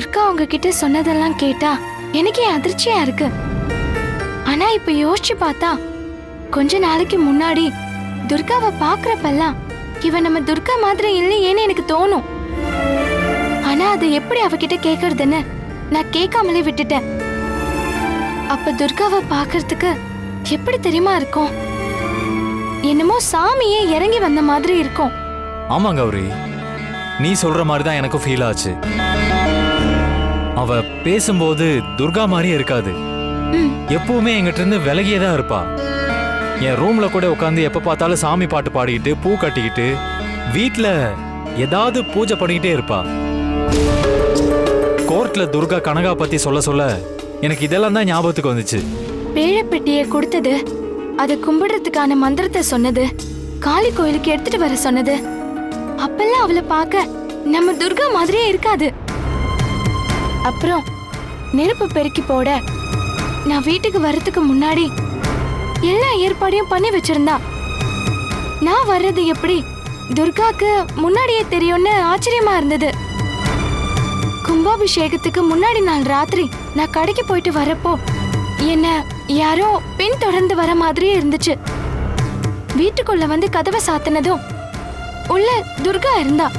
துர்கா உங்ககிட்ட சொன்னதெல்லாம் கேட்டா எனக்கே அதிர்ச்சியா இருக்கு. ஆனா இப்ப யோசிச்சு பார்த்தா கொஞ்ச நாளைக்கு முன்னாடி துர்காவை பாக்குறப்பெல்லாம் இவ நம்ம துர்கா மாதிரி இல்லையேன்னு எனக்கு தோணும். ஆனா அது எப்படி அவகிட்ட கேக்குறதுன்னு நான் கேட்காமலே விட்டுட்டேன். அப்ப துர்காவை பாக்குறதுக்கு எப்படி தெரியுமா இருக்கும்? என்னமோ சாமியே இறங்கி வந்த மாதிரி இருக்கும். ஆமா கௌரி நீ சொல்ற மாதிரி தான் எனக்கும் ஃபீல் ஆச்சு. அவ பேசும்போது துர்கா மாதிரியே இருக்காது. எப்பவுமே எங்கிட்ட இருந்து விலகியே தான் இருப்பா. என் ரூம்ல கூட உட்காந்து எப்ப பார்த்தாலும் சாமி பாட்டு பாடிக்கிட்டு பூ கட்டிக்கிட்டு வீட்ல ஏதாவது பூஜை பண்ணிக்கிட்டே இருப்பா. கோர்ட்ல துர்கா கனகா பத்தி சொல்ல சொல்ல எனக்கு இதெல்லாம் தான் ஞாபகத்துக்கு வந்துச்சு. பேழப்பெட்டியை கொடுத்தது. அதை கும்பிடுறதுக்கான மந்திரத்தை சொன்னது. காளி கோயிலுக்கு எடுத்துட்டு வர சொன்னது. அப்பெல்லாம் அவளை பார்க்க நம்ம துர்கா மாதிரியே இருக்காது. அப்புறம் நெருப்பு பெருக்கி போட நான் வீட்டுக்கு வர்றதுக்கு முன்னாடி எல்லா ஏற்பாடையும் பண்ணி வச்சிருந்தா. நான் வர்றது எப்படி? துர்காக்கு முன்னாடியே தெரியும்னு ஆச்சரியமா இருந்தது. கும்பாபிஷேகத்துக்கு முன்னாடி நாள் ராத்திரி நான் கடைக்கு போயிட்டு வரப்போ என்ன யாரோ பின் தொடர்ந்து வர மாதிரியே இருந்துச்சு. வீட்டுக்குள்ள வந்து கதவை சாத்தினதும் உள்ள துர்கா இருந்தா.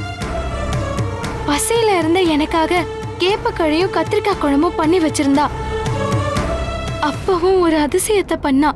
பசியில இருந்த எனக்காக கேப்பக்கழியும் கத்திரிக்காய் குழம்பும் பண்ணி வச்சிருந்தா அப்பவும் ஒரு அதிசயத்தை பண்ணா.